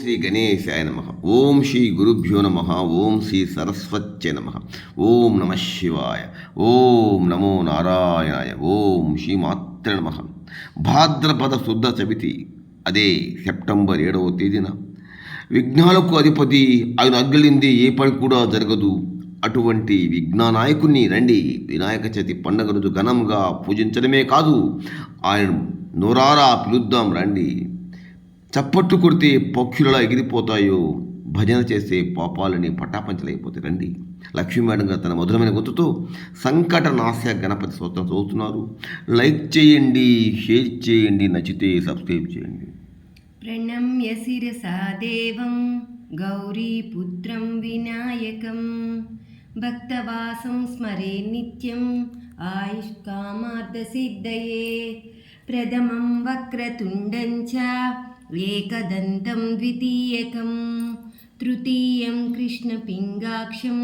శ్రీ గణేశాయ నమ. ఓం శ్రీ గురుభ్యో నమ. ఓం శ్రీ సరస్వత్య నమ. ఓం నమ శివాయ. ఓం నమో నారాయణాయ. ఓం శ్రీ మాత్ర నమ. భాద్రపద శుద్ధ చవితి అదే సెప్టెంబర్ ఏడవ తేదీన. విఘ్నాలకు అధిపతి ఆయన అగ్గలింది ఏ పని కూడా జరగదు. అటువంటి విఘ్నానాయకుణ్ణి రండి. వినాయక చవితి పండుగ రోజు ఘనంగా పూజించడమే కాదు. ఆయన నోరారా పిలుద్దాం రండి. చప్పట్లు కొడితే పక్షులలా ఎగిరిపోతాయో భజన చేసే పాపాలని పటాపంచలైపోతాయి. రండి. లక్ష్మీ మేడం గారు తన మధురమైన గొంతుతో సంకట నాశ గణపతి స్తోత్రం చదువుతున్నారు. లైక్ చేయండి షేర్ చేయండి నచ్చితే సబ్స్క్రైబ్ చేయండి. ప్రణమ్య శిరసా దేవం గౌరీపుత్రం వినాయకం. భక్తవాసం స్మరే నిత్యం ఆయుష్కామార్థసిద్ధయే ప్రథమం వక్రతుండం చ ఏకదంతం ద్వితీయకం తృతీయం కృష్ణపింగాక్షం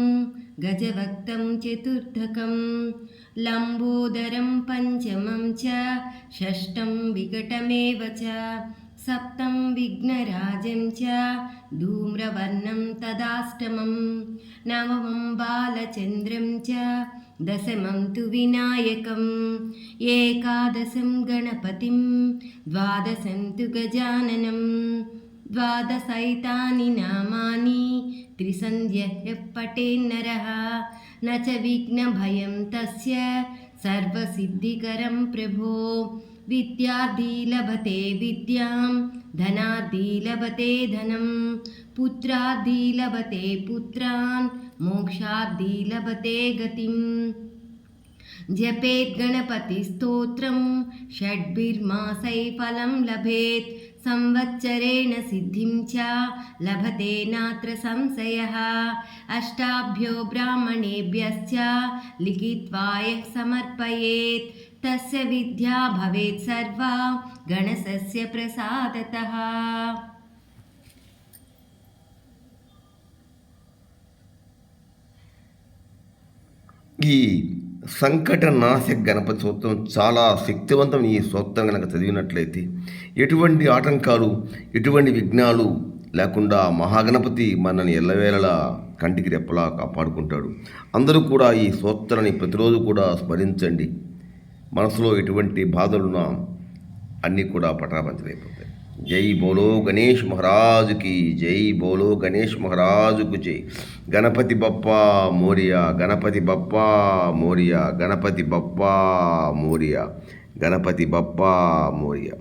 గజవక్తం చతుర్థకం లంబోదరం పంచమం చ షష్టం వికటమేవ చ సప్తం విఘ్నరాజం చ ధూమ్రవర్ణం తదాష్టమం నవమం బాలచంద్రం చ दशमं तु विनायकम् एकादशं गणपतिं द्वादशं तु गजाननं द्वादशैतानि नामानि त्रिसन्ध्यः पटेन्नरः न च विघ्नभयं तस्य सर्वसिद्धिकरं प्रभो। विद्याद्धि लभते विद्यां धनाद्धि लभते धनं पुत्राद्धि लभते पुत्रान् మోక్షాద్ది లభతే గతిం. జపేత్ గణపతి స్తోత్రం షడ్భిర్మాసై ఫలం లభేత్ సంవత్సరేణ సిద్ధిం చ లభతే నాత్ర సంశయ. అష్టాభ్యో బ్రాహ్మణేభ్యశ్చ లిఖిత్వాయ సమర్పయేత్. తస్య విద్యా భవేత్ సర్వా గణసస్య ప్రసాదత. ఈ సంకట నాశక గణపతి సూత్రం చాలా శక్తివంతం ఈ సూత్రం కనుక చదివినట్లయితే ఎటువంటి ఆటంకాలు ఎటువంటి విఘ్నాలు లేకుండా మహాగణపతి మనల్ని ఎల్లవేళలా కంటికి రెప్పలా కాపాడుకుంటాడు. అందరూ కూడా ఈ సూత్రాన్ని ప్రతిరోజు కూడా స్మరించండి. మనసులో ఎటువంటి బాధలున్నా అన్నీ కూడా పటాపంచలైపోతాయి జై బోలో గణేష్ మహారాజుకి జై బోలో గణేష్ మహారాజుకు జై. గణపతి బప్పా మోరియా గణపతి బప్పా మోరియా గణపతి బప్పా మోరియా గణపతి బప్పా మోరియా.